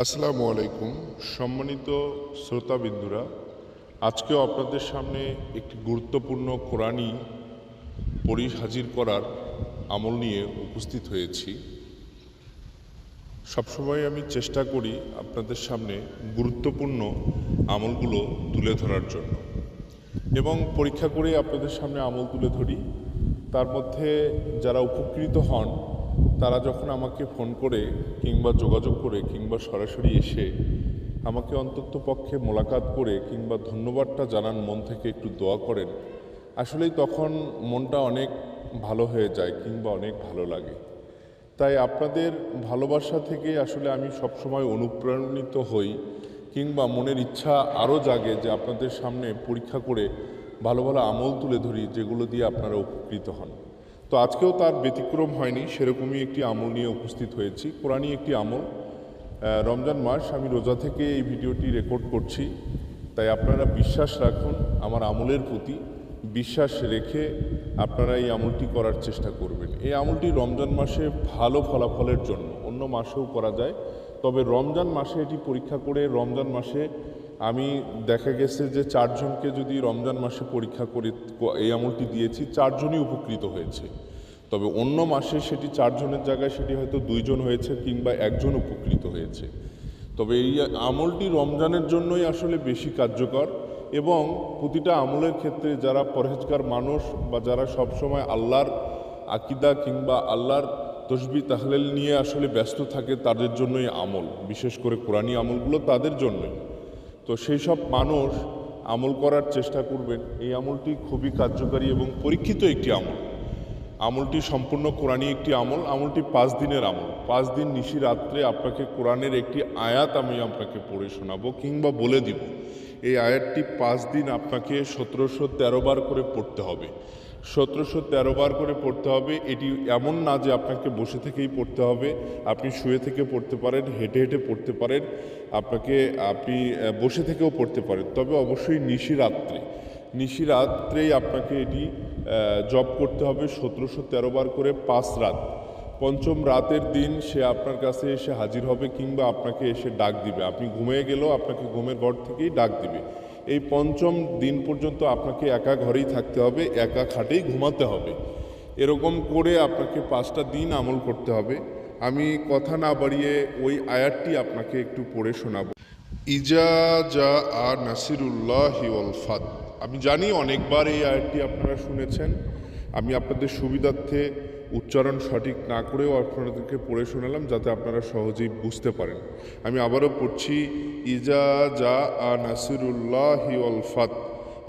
আসসালামু আলাইকুম, সম্মানিত শ্রোতাবিন্দুরা। আজকেও আপনাদের সামনে একটি গুরুত্বপূর্ণ কোরআনই পরি হাজির করার আমল নিয়ে উপস্থিত হয়েছি। সবসময় আমি চেষ্টা করি আপনাদের সামনে গুরুত্বপূর্ণ আমলগুলো তুলে ধরার জন্য। এবং পরীক্ষা করে আপনাদের সামনে আমল তুলে ধরি। তার মধ্যে যারা উপকৃত হন তারা যখন আমাকে ফোন করে কিংবা যোগাযোগ করে কিংবা সরাসরি এসে আমাকে অন্তত পক্ষে মোলাকাত করে কিংবা ধন্যবাদটা জানান, মন থেকে একটু দোয়া করেন, আসলেই তখন মনটা অনেক ভালো হয়ে যায় কিংবা অনেক ভালো লাগে। তাই আপনাদের ভালোবাসা থেকে আসলে আমি সবসময় অনুপ্রাণিত হই কিংবা মনের ইচ্ছা আরও জাগে যে আপনাদের সামনে পরীক্ষা করে ভালো ভালো আমল তুলে ধরি যেগুলো দিয়ে আপনারা উপকৃত হন। তো আজকেও তার ব্যতিক্রম হয়নি, সেরকমই একটি আমল নিয়ে উপস্থিত হয়েছি। কোরআনই একটি আমল। রমজান মাস, আমি রোজা থেকে এই ভিডিওটি রেকর্ড করছি। তাই আপনারা বিশ্বাস রাখুন, আমার আমলের প্রতি বিশ্বাস রেখে আপনারা এই আমলটি করার চেষ্টা করবেন। এই আমলটি রমজান মাসে ভালো ফলাফলের জন্য, অন্য মাসেও করা যায়। তবে রমজান মাসে এটি পরীক্ষা করে রমজান মাসে আমি দেখা গেছে যে চারজনকে যদি রমজান মাসে পরীক্ষা করে এই আমলটি দিয়েছি, চারজনই উপকৃত হয়েছে। তবে অন্য মাসে সেটি চারজনের জায়গায় সেটি হয়তো দুইজন হয়েছে কিংবা একজন উপকৃত হয়েছে। তবে এই আমলটি রমজানের জন্যই আসলে বেশি কার্যকর এবং প্রতিটা আমলের ক্ষেত্রে যারা পরহেজগার মানুষ বা যারা সবসময় আল্লাহর আকিদা কিংবা আল্লাহর তসবি তাহলেল নিয়ে আসলে ব্যস্ত থাকে, তাদের জন্যই আমল। বিশেষ করে কোরআনী আমলগুলো তাদের জন্যই। তো সেই সব মানুষ আমল করার চেষ্টা করবেন। এই আমলটি খুবই কার্যকারী এবং পরীক্ষিত একটি আমল। আমলটি সম্পূর্ণ কোরআনী একটি আমল, আমলটি পাঁচ দিনের আমল। পাঁচ দিন নিশি রাত্রে আপনাকে কোরআনের একটি আয়াত আমি আপনাকে পড়ে শোনাবো কিংবা বলে দিব। এই আয়াতটি পাঁচ দিন আপনাকে সতেরোশো তেরো বার করে পড়তে হবে। সতেরোশো তেরো বার করে পড়তে হবে। এটি এমন না যে আপনাকে বসে থেকেই পড়তে হবে। আপনি শুয়ে থেকে পড়তে পারেন, হেঁটে হেঁটে পড়তে পারেন। আপনাকে, আপনি বসে থেকেও পড়তে পারেন। তবে অবশ্যই নিশি রাত্রে নিশি রাত্রেই আপনাকে এটি জব করতে হবে। সতেরোশো তেরো বার করে পাঁচ রাত। পঞ্চম রাতের দিন সে আপনার কাছে এসে হাজির হবে কিংবা আপনাকে এসে ডাক দিবে। আপনি ঘুমিয়ে গেলেও আপনাকে ঘুমের ঘর থেকেই ডাক দিবে। এই পঞ্চম দিন পর্যন্ত আপনাকে একা ঘরেই থাকতে হবে, একা খাটেই ঘুমাতে হবে। এরকম করে আপনাকে পাঁচটা দিন আমল করতে হবে। আমি কথা না বাড়িয়ে ওই আয়াতটি আপনাকে একটু পড়ে শোনাবো। ইজা যা আ নাসিরুল্লাহ ওয়াল ফাদ আমি জানি অনেকবার এই আয়াতটি আপনারা শুনেছেন। আমি আপনাদের সুবিধার্থে উচ্চারণ সঠিক না করেও আপনাদেরকে পড়ে শোনালাম যাতে আপনারা সহজেই বুঝতে পারেন। আমি আবারও পড়ছি, ইজা যা আ নাসিরুল্লাহ ওয়াল ফাদ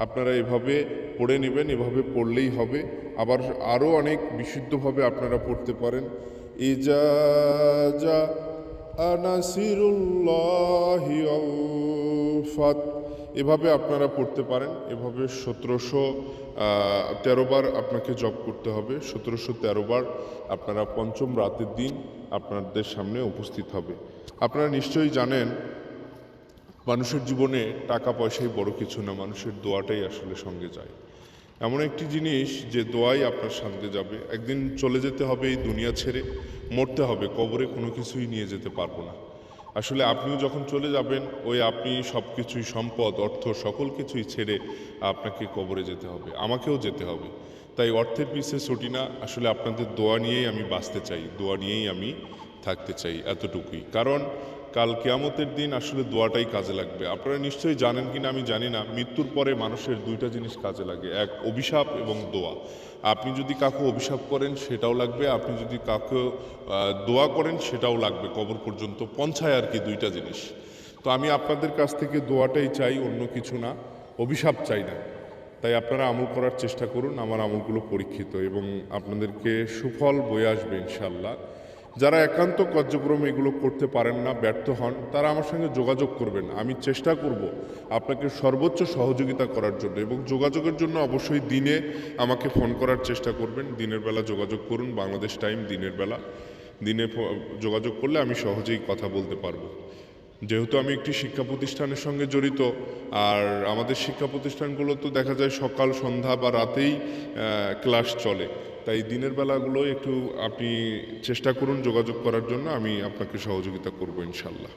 আপনারা এভাবে পড়ে নেবেন, এভাবে পড়লেই হবে। আবার আরও অনেক বিশুদ্ধভাবে আপনারা পড়তে পারেন। ইজা যা আনাসিরুল্লাহি ফাত এভাবে আপনারা পড়তে পারেন। এভাবে সতেরোশো তেরো বার আপনাকে জব করতে হবে। সতেরোশো তেরো বার আপনারা পঞ্চম রাতের দিন আপনাদের সামনে উপস্থিত হবে। আপনারা নিশ্চয়ই জানেন, মানুষের জীবনে টাকা পয়সাই বড় কিছু না, মানুষের দোয়াটাই আসলে সঙ্গে যায়। এমন একটি জিনিস যে দোয়াই আপনার সঙ্গে যাবে। একদিন চলে যেতে হবে এই দুনিয়া ছেড়ে, মরতে হবে, কবরে কোনো কিছুই নিয়ে যেতে পারব না। আসলে আপনিও যখন চলে যাবেন, ওই আপনি সব কিছুই সম্পদ, অর্থ সকল কিছুই ছেড়ে আপনাকে কবরে যেতে হবে, আমাকেও যেতে হবে। তাই অর্থের পিছে ছুটি না, আসলে আপনাদের দোয়া নিয়েই আমি বাঁচতে চাই, দোয়া নিয়েই আমি থাকতে চাই, এতটুকুই। কারণ কাল কেয়ামতের দিন আসলে দোয়াটাই কাজে লাগবে। আপনারা নিশ্চয়ই জানেন কিনা, আমি জানি না। মৃত্যুর পরে মানুষের দুইটা জিনিস কাজে লাগে, এক অভিশাপ এবং দোয়া। আপনি যদি কাকু অভিশাপ করেন, সেটাও লাগবে। আপনি যদি কাকু দোয়া করেন, সেটাও লাগবে, কবর পর্যন্ত পঞ্চায় আর কি দুইটা জিনিস। তো আমি আপনাদের কাছ থেকে দোয়াটাই চাই, অন্য কিছু না। অভিশাপ চাই না। তাই আপনারা আমল করার চেষ্টা করুন, আমার আমলগুলো পরীক্ষিত এবং আপনাদেরকে সুফল বয়ে আসবে ইনশাল্লাহ যারা একান্ত কার্যক্রম এগুলো করতে পারেন না, ব্যর্থ হন, তারা আমার সঙ্গে যোগাযোগ করবেন। আমি চেষ্টা করব আপনাকে সর্বোচ্চ সহযোগিতা করার জন্য এবং যোগাযোগের জন্য অবশ্যই দিনে আমাকে ফোন করার চেষ্টা করবেন। দিনের বেলা যোগাযোগ করুন, বাংলাদেশ টাইম দিনের বেলা। দিনে যোগাযোগ করলে আমি সহজেই কথা বলতে পারব। যেহেতু আমি একটি শিক্ষা প্রতিষ্ঠানের সঙ্গে জড়িত, আর আমাদের শিক্ষা প্রতিষ্ঠানগুলো তো দেখা যায় সকাল, সন্ধ্যা বা রাতেই ক্লাস চলে। তাই দিনের বেলাগুলো একটু আপনি চেষ্টা করুন যোগাযোগ করার জন্য, আমি আপনাকে সহযোগিতা করব ইনশাল্লাহ।